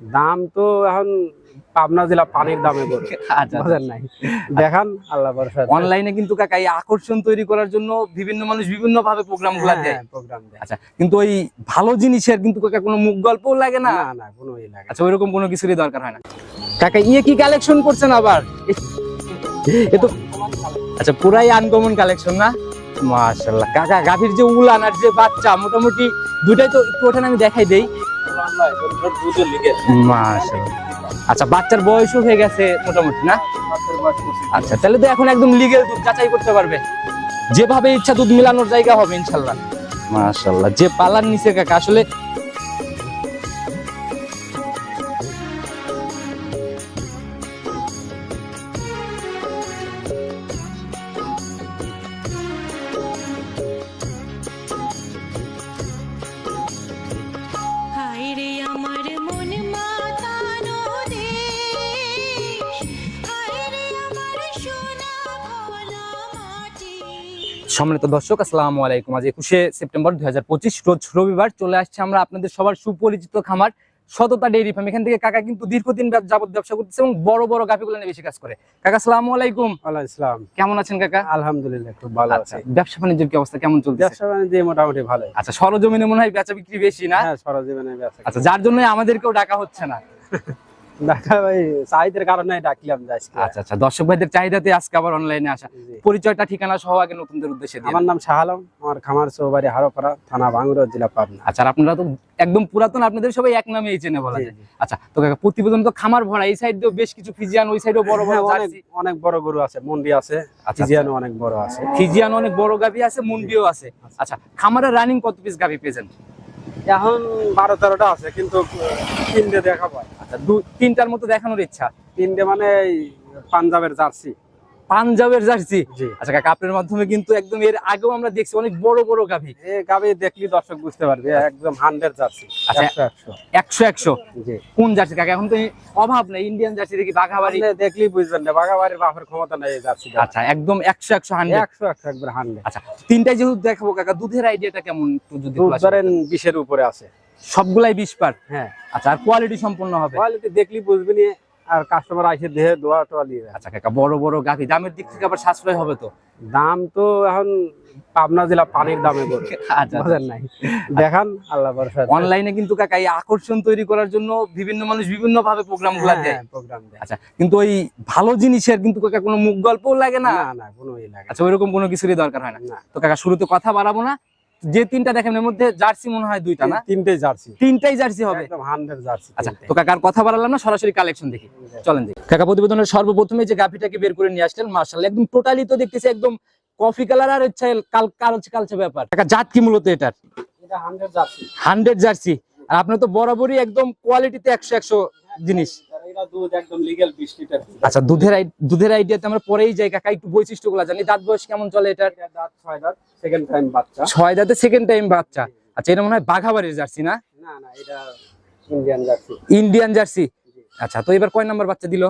দাম তো এখন পাবনা জেলা পানির দামে আচ্ছা বুঝেন নাই। দেখান আল্লাহ ভরসা অনলাইনে কিন্তু কাকা এই আকর্ষণ তৈরি করার জন্য বিভিন্ন মানুষ বিভিন্ন ভাবে প্রোগ্রামগুলা দেয়। প্রোগ্রাম দেয়। আচ্ছা কিন্তু ওই ভালো জিনিসের কিন্তু কাকা কোনো মুখ গল্পও লাগে না? না কোনো লাগে আচ্ছা ওইরকম কোনো কিছুরই দরকার হয় না। কাকা ইয়ে কি কালেকশন করছেন আবার? এ তো আচ্ছা পুরাই আনকমন কালেকশন না? মাশাআল্লাহ। কাকা গাভীর যে উলান আর যে বাচ্চা মোটামুটি দুটাই তো একটু ওঠান আমি দেখাই দেই। আচ্ছা বাচ্চার বয়সও হয়ে গেছে মোটামুটি না? আচ্ছা তাহলে তো এখন একদম লিগেল দুধ যাচাই করতে পারবে। যেভাবে ইচ্ছা দুধ মিলানোর জায়গা হবে ইনশাল্লাহ মাশাল্লাহ যে পালার নিচে কাকা আসলে সম্মানিত দর্শক আসসালামু আলাইকুম। আজ একুশে সেপ্টেম্বর দুই হাজার পঁচিশ রোজ রবিবার চলে আসছে আমরা আপনাদের সবার সুপরিচিত খামার সততা ডেইরি ফার্ম। এখান থেকে কাকা কিন্তু দীর্ঘদিন যাবত ব্যবসা করতেছে এবং বড় বড় গাভিগুলো নিয়ে বেশি কাজ করে। কাকা আসসালামু আলাইকুম। ওয়ালাইকুম ইসলাম কেমন আছেন কাকা? আলহামদুলিল্লাহ খুব ভালো আচ্ছা আছে। ব্যবসা বাণিজ্যের কি অবস্থা? কেমন চলছে ব্যবসা বাণিজ্য মোটামুটি ভালো আচ্ছা সরজমিনে মনে হয় বেচা বিক্রি বেশি না? হ্যাঁ ব্যবসা আচ্ছা যার জন্য আমাদেরকেও ডাকা হচ্ছে না। ঢাকা ভাই চাহিদার কারণে ডাকলাম আজকে। আচ্ছা আচ্ছা। দর্শক ভাইদের চাহিদাতে আজকে আবার অনলাইনে আসা। পরিচয়টা ঠিকানা সহ আগে নতুনদের উদ্দেশ্যে আমার নাম শাহ আলম আমার খামার চৌবাড়ি হারোপাড়া থানা ভাঙ্গুর জেলা পাবনা। আচ্ছা আপনারা তো একদম পুরাতন আপনাদের সবাই এক নামেই চেনে বলা যায়। আচ্ছা তো কাকা প্রতিবেদন তো খামার ভরা এই সাইড বেশ কিছু ফিজিয়ান ওই সাইডেও বড় বড় হ্যাঁ, অনেক জার্সি। অনেক বড় গরু আছে মন্ডি আছে ফিজিয়ানও অনেক বড় আছে। ফিজিয়ান অনেক বড় গাভি আছে মুন্ডিও আছে। আচ্ছা খামারের রানিং কত পিস গাভি পেয়েছেন এখন বারো তেরোটা আছে কিন্তু তিনটে দেখা পায় আচ্ছা দু তিনটার মতো দেখানোর ইচ্ছা? তিনটে মানে এই পাঞ্জাবের জার্সি। পাঞ্জাবের জার্সি। আচ্ছা কাকা আপনার মাধ্যমে কিন্তু একদম এর আগেও আমরা দেখছি অনেক বড় বড় গাভি। এ গাবি দেখলি দর্শক বুঝতে পারবে একদম হান্ড্রেড জার্সি আচ্ছা। একশো একশো। কোন জার্সি কাকা? এখন তো অভাব নেই ইন্ডিয়ান জার্সি দেখি বাঘাবাড়ি। দেখলি বুঝবেন না বাপের ক্ষমতা নেই জার্সি আচ্ছা একদম একশো একশো হান্ড্রেড। একশো একশো একবার হান্ড্রেড। আচ্ছা তিনটাই যেহেতু দেখাবো কাকা দুধের আইডিয়াটা কেমন যদি ধরেন বিশের উপরে আছে। সবগুলাই বিশ পার? হ্যাঁ। আচ্ছা আর কোয়ালিটি সম্পূর্ণ হবে? কোয়ালিটি দেখলি বুঝবি নি আর কাস্টমার আসে দেহে দোয়া টোয়া দিয়ে যায়। আচ্ছা কাকা বড় বড় গাভি দামের দিক থেকে আবার সাশ্রয় হবে তো? দাম তো এখন পাবনা জেলা পানির দামে গরু আচ্ছা নাই। দেখান আল্লাহ ভরসা অনলাইনে কিন্তু কাকা এই আকর্ষণ তৈরি করার জন্য বিভিন্ন মানুষ বিভিন্ন ভাবে প্রোগ্রামগুলা দেয়। প্রোগ্রাম দেয়। আচ্ছা কিন্তু ওই ভালো জিনিসের কিন্তু কাকা কোনো মুখ গল্পও লাগে না? না কোনো লাগে আচ্ছা ওইরকম কোনো কিছুরই দরকার হয় না। না। তো কাকা শুরুতে কথা বাড়াবো না যে তিনটা দেখেন এর মধ্যে জার্সি মনে হয় দুইটা না? তিনটে জার্সি। তিনটাই জার্সি হবে। একদম জার্সি আচ্ছা তো কাকার কথা বাড়ালাম না সরাসরি কালেকশন দেখি। চলেন দেখি। কাকা প্রতিবেদনের সর্বপ্রথমে যে গাভিটাকে বের করে নিয়ে আসলেন মার্শাল একদম টোটালি তো দেখতেছি একদম কফি কালার আর হচ্ছে কাল কালচে কালচে ব্যাপার। কাকা জাত কি মূলত এটার? এটা হান্ড্রেড জার্সি। Hundred jersey. আর আপনার তো বরাবরই একদম কোয়ালিটিতে একশো একশো জিনিস। আচ্ছা দুধের দুধের আইডিয়াতে আমরা পরেই যাই কাকা একটু বৈশিষ্ট্যগুলো জানি। দাঁত বয়স কেমন চলে এটার? দাঁত ছয় দাঁত সেকেন্ড টাইম বাচ্চা। ছয় দাঁতে সেকেন্ড টাইম বাচ্চা। আচ্ছা এটা মনে হয় বাঘাবাড়ির জার্সি না? না না এটা ইন্ডিয়ান জার্সি। Indian jersey? আচ্ছা তো এবার কয় নাম্বার বাচ্চা দিল?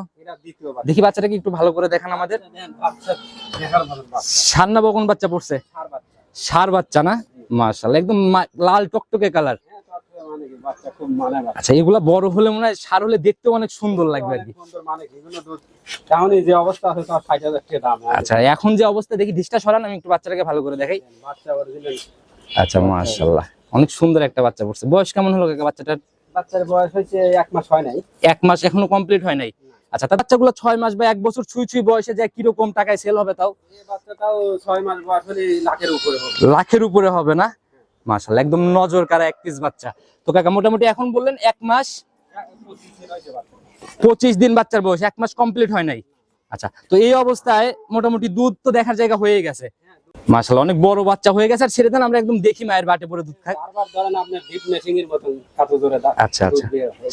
দেখি বাচ্চাটাকে একটু ভালো করে দেখান আমাদের। বাচ্চা সান্না বকন বাচ্চা পড়ছে? সার বাচ্চা। না? মার্শাল একদম লাল টকটকে কালার আচ্ছা এগুলা বড় হলে মনে হয় সার হলে দেখতে অনেক সুন্দর লাগবে আর কি। সুন্দর মানে আচ্ছা এখন যে অবস্থা দেখি ডিশটা সরান আমি একটু বাচ্চাটাকে ভালো করে দেখাই। আচ্ছা মাশাল্লাহ অনেক সুন্দর একটা বাচ্চা পড়ছে। বয়স কেমন হলো বাচ্চাটার? বাচ্চার বয়স হয়েছে এক মাস হয় নাই। এক মাস এখনও কমপ্লিট হয় নাই। আচ্ছা তার বাচ্চাগুলো ছয় মাস বা এক বছর ছুঁই ছুঁই বয়সে যায় কীরকম টাকায় সেল হবে তাও? বাচ্চাটাও ছয় মাস বয়স হলে লাখের উপরে হবে। লাখের উপরে হবে না? মাশাল্লাহ একদম নজর কারা এক পিস বাচ্চা। তো কাকা মোটামুটি এখন বললেন এক মাস পঁচিশ দিন বাচ্চার বয়স এক মাস কমপ্লিট হয় নাই। আচ্ছা তো এই অবস্থায় মোটামুটি দুধ তো দেখার জায়গা হয়ে গেছে। মাশাল্লাহ অনেক বড় বাচ্চা হয়ে গেছে আর ছেড়ে দেন আমরা একদম দেখি মায়ের বাটে পরে দুধ দাঁত আচ্ছা আচ্ছা।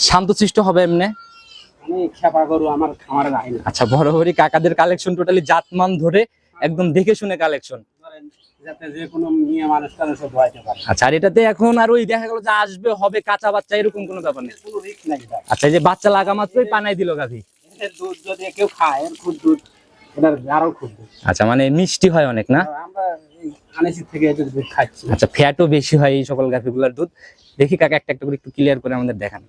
শান্তশিষ্ট হবে এমনি? আচ্ছা বরাবরই কাকাদের কালেকশন টোটালি জাতমান ধরে একদম দেখে শুনে কালেকশন যাতে যে কোনো মেয়ে মানুষ তাদের সব ধোয়াইতে পারে। আচ্ছা আর এটাতে এখন আর ওই দেখা গেল যে আসবে হবে কাঁচা বাচ্চা এরকম কোনো ব্যাপার নেই? কোনো রিস্ক নাই আচ্ছা যে বাচ্চা লাগা মাত্রই পানাই দিল গাভি? দুধ যদি কেউ খায় এর খুব দুধ এটার আরও খুব আচ্ছা মানে মিষ্টি হয় অনেক না? আমরা এই থেকে এদের দুধ খাচ্ছি। আচ্ছা ফ্যাটও বেশি হয় এই সকল গাভিগুলোর দুধ। দেখি কাকা একটা একটা করে একটু ক্লিয়ার করে আমাদের দেখান।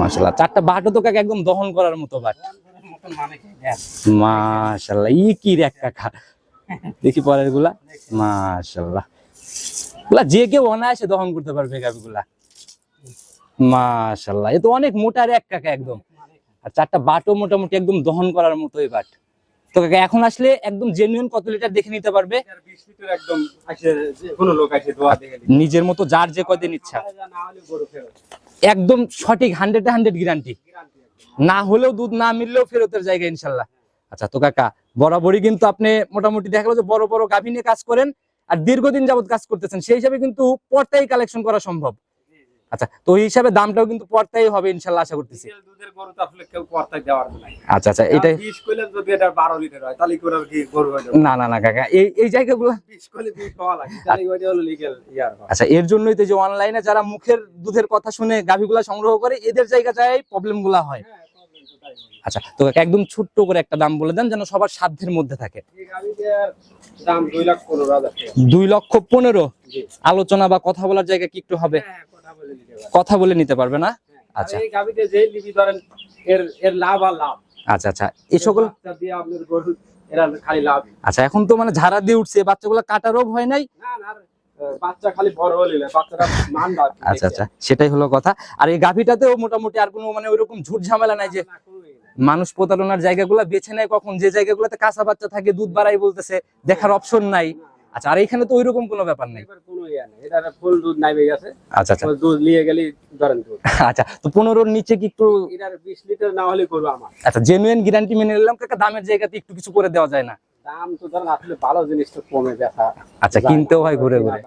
মাশাল্লাহ চারটা বাটও তো কাকা একদম দহন করার মতো বাট। মাশাল্লাহ ই কি রেক কাকা? দেখি পরেরগুলা মাশাল্লাহগুলা যে কেউ অনায়াসে দহন করতে পারবে গাবিগুলা। মাশাল্লাহ এ তো অনেক মোটা এক কাকা একদম। আর চারটা বাটও মোটামুটি একদম দহন করার মতোই বাট। তো কাকা এখন আসলে একদম জেনুইন কত লিটার দেখে নিতে পারবে। নিজের মতো যার যে কদিন ইচ্ছা। একদম সঠিক হান্ড্রেড হান্ড্রেড গ্যারান্টি না হলেও দুধ না মিললেও ফেরতের জায়গা ইনশাল্লাহ আচ্ছা তো কাকা বরাবরই কিন্তু আপনি মোটামুটি দেখা গেলো যে বড় বড় গাভী নিয়ে কাজ করেন আর দীর্ঘদিন যাবত কাজ করতেছেন সেই হিসাবে কিন্তু পর্তাই কালেকশন করা সম্ভব। আচ্ছা তো এই হিসাবে দামটাও কিন্তু পর্তাই হবে ইনশাল্লাহ আশা করতেছি। দুধের গরু তো আসলে কেউ কর্তায় দেওয়ার নাই। আচ্ছা আচ্ছা যদি এটা বারো লিটার হয় তাহলে করে কি গরু হয়ে না না না কাকা এই এই জায়গাগুলো বিশ করলে বিশ পাওয়া লাগে তাহলে ওইটা হলো লিগেল ইয়ার আচ্ছা এর জন্যই তো যে অনলাইনে যারা মুখের দুধের কথা শুনে গাভীগুলা সংগ্রহ করে এদের জায়গা যায় প্রবলেমগুলা হয়। হ্যাঁ, problem তো তাই হবে। আচ্ছা তো একদম ছোট্ট করে একটা দাম বলে দেন যেন সবার সাধ্যের মধ্যে থাকে। দুই লক্ষ পনেরো? আলোচনা বা কথা বলার জায়গা কি একটু হবে? হ্যাঁ, কথা বলে নিতে পারবে। না? আচ্ছা। এই গাড়িতে যে লিবি ধরেন এর এর লাভ আচ্ছা আচ্ছা এই সকল আচ্ছা এখন তো মানে ঝাড়া দিয়ে উঠছে বাচ্চাগুলো কাটারও ভয় নাই? বাচ্চা খালি বড় হলে বাচ্চাটা মান। আচ্ছা আচ্ছা সেটাই হলো কথা। আর এই গাভীটাতেও মোটামুটি আর কোনো মানে ওইরকম ঝুট ঝামেলা নাই যে না। মানুষ প্রতারণার জায়গাগুলো বেছে নেয় কখন যে জায়গাগুলোতে কাঁচা বাচ্চা থাকে দুধ বাড়াই বলতেছে দেখার অপশন নাই। আচ্ছা আর এখানে তো ওইরকম কোনো ব্যাপার নাই? ইয়া ফুল দুধ নাইবে গেছে। আচ্ছা আচ্ছা। দুধ নিয়ে গেলি ধরেন আচ্ছা তো পনেরোর নিচে কি একটু এটার বিশ লিটার না হলে করব আমার। আচ্ছা জেনুইন গ্যারান্টি মেনে নিলাম কাকা দামের জায়গাতে একটু কিছু করে দেওয়া যায় না। দাম তো ধরেন আসলে ভালো জিনিস তো কমে দেখা আচ্ছা কিনতেও হয় ঘুরে ঘুরে।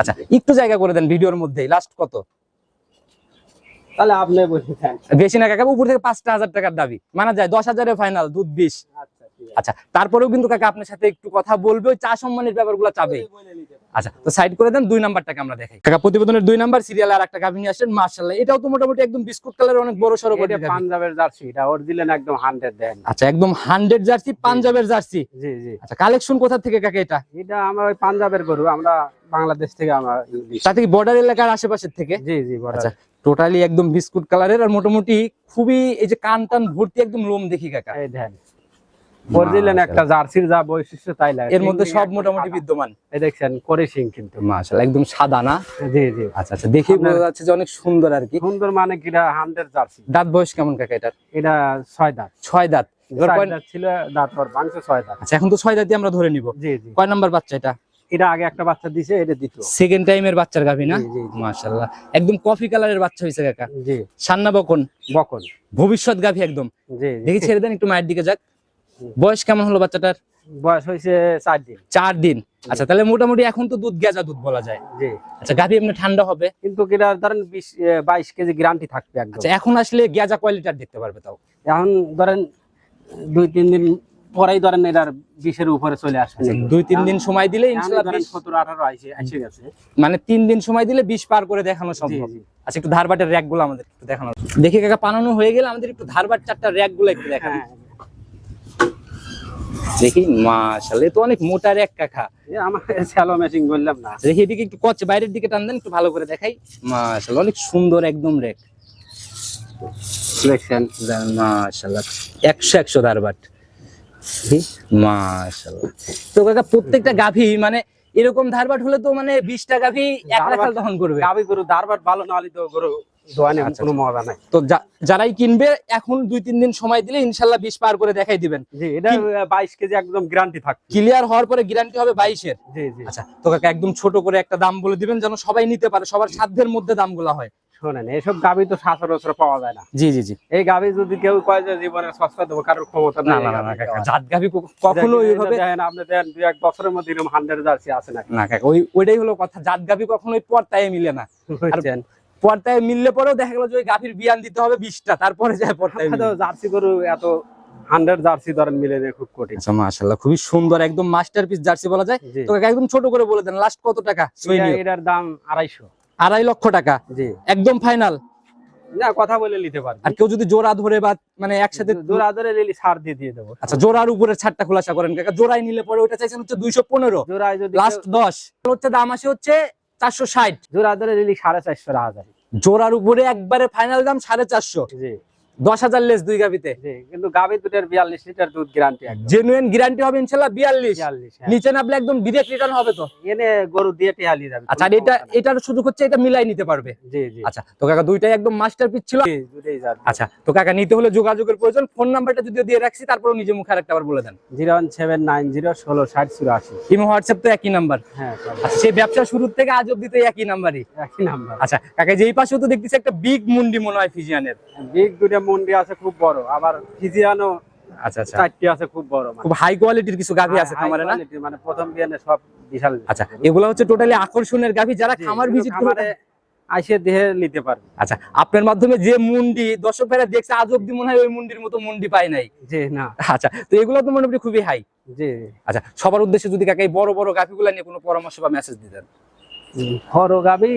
আচ্ছা একটু জায়গা করে দেন ভিডিওর মধ্যেই লাস্ট কত? তাহলে আপনি বলছেন বেশি না কাকা উপর থেকে পাঁচটা হাজার টাকার দাবি। মানা যায় দশ হাজারে ফাইনাল দুধ বিশ আচ্ছা তারপরেও কিন্তু কাকা আপনার সাথে একটু কথা বলবে ওই চা সম্মানের ব্যাপারগুলো চাবে। আচ্ছা তো সাইড করে দেন দুই নাম্বারটাকে আমরা দেখাই। কাকা প্রতিবেদনের দুই নাম্বার সিরিয়াল আর একটা গাভী নিয়ে আসছেন মার্শাল্লাহ এটাও তো মোটামুটি একদম বিস্কুট কালার অনেক বড় সড়ো এটা পাঞ্জাবের জার্সি এটা ওর দিলেন একদম হান্ড্রেড দেন। আচ্ছা একদম হান্ড্রেড জার্সি পাঞ্জাবের জার্সি। জি জি। আচ্ছা কালেকশন কোথা থেকে কাকা এটা? এটা আমরা ওই পাঞ্জাবের গরু আমরা বাংলাদেশ থেকে আমরা তাতে কি বর্ডার এলাকার আশেপাশের থেকে? জি জি আচ্ছা টোটালি একদম বিস্কুট কালারের আর মোটামুটি খুবই এই যে কান টান ভর্তি একদম লোম দেখি কাকা। এই দেন। দিলেন একটা জার্সির যা বৈশিষ্ট্য তাই লাগে। এর মধ্যে সব মোটামুটি বিদ্যমান। এই দেখছেন করে সিং কিন্তু। মাশাআল্লাহ একদম সাদা না? জি জি। আচ্ছা আচ্ছা দেখি বোঝা যাচ্ছে যে অনেক সুন্দর আর কি। সুন্দর মানে কিটা হান্ড্রেড জার্সি। দাঁত বয়স কেমন কাকা এটার? এটা ছয় দাঁত। ছয় দাঁত। এবার কয়- দাঁত ছিল দাঁত ওর মাংস ছয় দাঁত। আচ্ছা এখন তো ছয় দাঁতই আমরা ধরে নিব। জি জি। কয় নাম্বার বাচ্চা এটা? এটা আগে একটা বাচ্চা দিছে এটা দ্বিতীয়। সেকেন্ড টাইমের বাচ্চার গাভী না? জি, জি, জি। মাশাআল্লাহ। একদম কফি কালারের বাচ্চা হয়েছে কাকা। জি। সান্না বকন। বকন। ভবিষ্যৎ গাভী একদম। জি। দেখি ছেড়ে দেন একটু মায়ের দিকে যাক। বয়স কেমন হলো বাচ্চাটার? বয়স হয়েছে চার দিন। চার দিন। আচ্ছা তাহলে মোটামুটি এখন তো দুধ গেজা দুধ বলা যায়। জি। আচ্ছা গাভী এমনি ঠান্ডা হবে? কিন্তু ধরেন বিশ বাইশ কেজি গ্যারান্টি থাকবে একদম। আচ্ছা এখন আসলে গেজা কয় লিটার দেখতে পারবে তাও? এখন ধরেন দুই তিন দিন পরেই ধরেন এটার বিশের উপরে চলে আসবে। আচ্ছা, দুই তিন দিন সময় দিলে সতেরো আঠারো এসে গেছে। মানে তিন দিন সময় দিলে বিশ পার করে দেখানো সম্ভব। আচ্ছা একটু ধারবাটের র্যাকগুলো আমাদের একটু দেখানো। দেখি কাকা পানানো হয়ে গেলে আমাদের একটু ধারবাট চারটা র্যাকগুলো একটু দেখা হ্যাঁ দেখি মাশাআল্লাহ তো অনেক মোটা র্যাক কাকা। আমার স্যালো মেশিন বললাম না। দেখি এদিকে একটু কচ বাইরের দিকে টান দেন একটু ভালো করে দেখাই। মাশাআল্লাহ অনেক সুন্দর একদম র্যাক দেখছেন? মাশাআল্লাহ একশো একশো ধারবাট মাশাআল্লাহ তো কাকা প্রত্যেকটা গাভী মানে এরকম ধারবাট হলে তো মানে বিশটা গাভী এক ধারবাট- রাখাল দহন করবে। গাবি গরু দারবার ভালো না হলে তো গরু দোয়ানে আচ্ছা, কোনো মজা নাই। তো যারাই কিনবে এখন দুই তিন দিন সময় দিলে ইনশাল্লাহ বিশ পার করে দেখাই দিবেন। জি এটা বাইশ কেজি একদম গ্যারান্টি থাকবে। ক্লিয়ার হওয়ার পরে গ্যারান্টি হবে বাইশের? জি জি। আচ্ছা তো কাকা একদম ছোট করে একটা দাম বলে দিবেন যেন সবাই নিতে পারে সবার সাধ্যের মধ্যে দামগুলো হয়। শোনেন এসব গাবি তো সচরাচর পাওয়া যায় না। জি জি জি। এই গাবি যদি কেউ কয় যে জীবনে সস্তা দেবো কারোর ক্ষমতা না নাই না না না কাকা জাত গাভি কখনো দেখেন আপনি দেখেন দুই এক বছরের মধ্যে এরকম হান্ড্রেড জার্সি আছে না না কাকা ওই ওইটাই হলো কথা জাত গাভি কখনোই পর্তায় মিলে না। পর্তায় মিললে পরেও দেখা গেল যে গাভীর বিয়ান দিতে হবে বিশটা তারপরে যায় পর্তায় তো জার্সি গরু এত হান্ড্রেড জার্সি ধরেন মিলে খুব কঠিন। আচ্ছা মাশাআল্লাহ খুবই সুন্দর একদম মাস্টারপিস জার্সি বলা যায়। তো একদম ছোট করে বলে দেন লাস্ট কত টাকা? এটার দাম আড়াইশো। আড়াই লক্ষ টাকা। জি। একদম ফাইনাল না কথা বলে নিতে পারবি। আর কেউ যদি জোড়া ধরে বা মানে একসাথে আদরে লিলি ছাড় দিয়ে দিয়ে দেবো। আচ্ছা জোড়ার উপরে ছাড়টা খোলাসা করেন। কাকা জোড়াই নিলে পরে ওটা চাইছেন হচ্ছে দুইশো পনেরো। জোড়ায় যদি লাস্ট দশ। হচ্ছে দাম আসে হচ্ছে চারশো ষাট। জোড়া ধরে নিলি সাড়ে চারশো টাকা জোড়ার উপরে একবারে ফাইনাল দাম সাড়ে চারশো। জি। দশ হাজার লেস দুই গাভিতে কিন্তু গাভী দুধের বিয়াল্লিশ লিটার দুধ গ্যারান্টি জেনুইন গ্যারান্টি হবে ইনশাল্লাহ বিয়াল্লিশ। হ্যাঁ। নিচে নামলে একদম ডিরেক্ট রিটার্ন হবে তো? এনে গরু দিয়ে টেহালি যাবে। আচ্ছা এটা এটার সুযোগ হচ্ছে এটা মিলাই নিতে পারবে? জি জি। আচ্ছা তো কাকা দুইটাই একদম মাস্টার পিস ছিল আচ্ছা তো কাকা নিতে হলে যোগাযোগের প্রয়োজন। ফোন নাম্বারটা যদি দিয়ে রাখছি তারপর নিজে মুখে আরেকটা আবার বলে দেন। Zero one seven nine zero ষোলো ষাট চুরাশি। ইমো হোয়াটসঅ্যাপ তো একই নাম্বার। হ্যাঁ আচ্ছা সেই ব্যবসা শুরুর থেকে আজ অব্দি তো একই নাম্বারই। একই নাম্বার। আচ্ছা কাকা যেই পাশেও তো দেখতেছি একটা বিগ মুন্ডি মনে হয় ফিজিয়ানের বিগ দুটো মুন্ডি আছে খুব বড় আবার ফিজিয়ানো আচ্ছা আচ্ছা। চারটি আছে খুব বড় মানে। খুব হাই কোয়ালিটির কিছু গাভি আছে খামারে না? মানে প্রথম বিয়ানে সব বিশাল আচ্ছা এগুলো হচ্ছে টোটালি আকর্ষণের গাভি যারা খামার ভিজিট খামারে আইসে দেহে নিতে পারবে। আচ্ছা আপনার মাধ্যমে যে মুন্ডি দর্শক ভাইরা দেখছে আজ অব্দি মনে হয় ওই মুন্ডির মতো মুন্ডি পায় নাই। জি না। আচ্ছা তো এগুলো তো মোটামুটি খুবই হাই জি। আচ্ছা সবার উদ্দেশ্যে যদি কাকা এই বড় বড় গাভিগুলো নিয়ে কোনো পরামর্শ বা মেসেজ দিতেন। বড় গাবি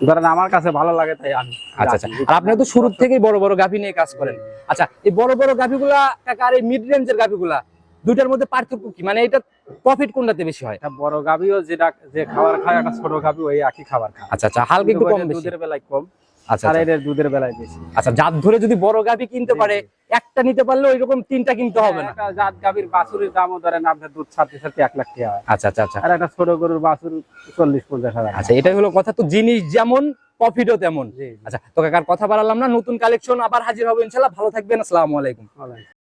ধরেন আমার কাছে ভালো লাগে তাই আমি আচ্ছা আচ্ছা। আর আপনি তো শুরু থেকেই বড় বড় গাভী নিয়ে কাজ করেন। আচ্ছা এই বড় বড় গাভীগুলা কাকা আর এই মিড রেঞ্জের গাভীগুলা দুইটার মধ্যে পার্থক্য কি? মানে এটা প্রফিট কোনটাতে বেশি হয়? বড় গাভীও যেটা যে খাবার খায় একটা ছোট গাভী ওই একই খাবার খায়। আচ্ছা আচ্ছা হালকা একটু কম বেশি। দুধের বেলায় কম। আর আচ্ছা। এদের দুধের বেলায় বেশি। আচ্ছা জাত ধরে যদি বড় গাভি কিনতে পারে একটা নিতে পারলে ওইরকম তিনটা কিনতে হবে না? জাত গাবির বাছুরের দামও ধরেন আপনার দুধ ছাড়তে ছাড়তে এক লাখ টাকা আচ্ছা আচ্ছা আচ্ছা। আর একটা ছোট গরুর বাছুর চল্লিশ পঞ্চাশ হাজার আচ্ছা এটাই হলো কথা। তো জিনিস যেমন প্রফিটও তেমন। আচ্ছা তো কাকার কথা বাড়ালাম না নতুন কালেকশন আবার হাজির হবে ইনশাল্লাহ। ভালো থাকবেন আসসালামু আলাইকুম।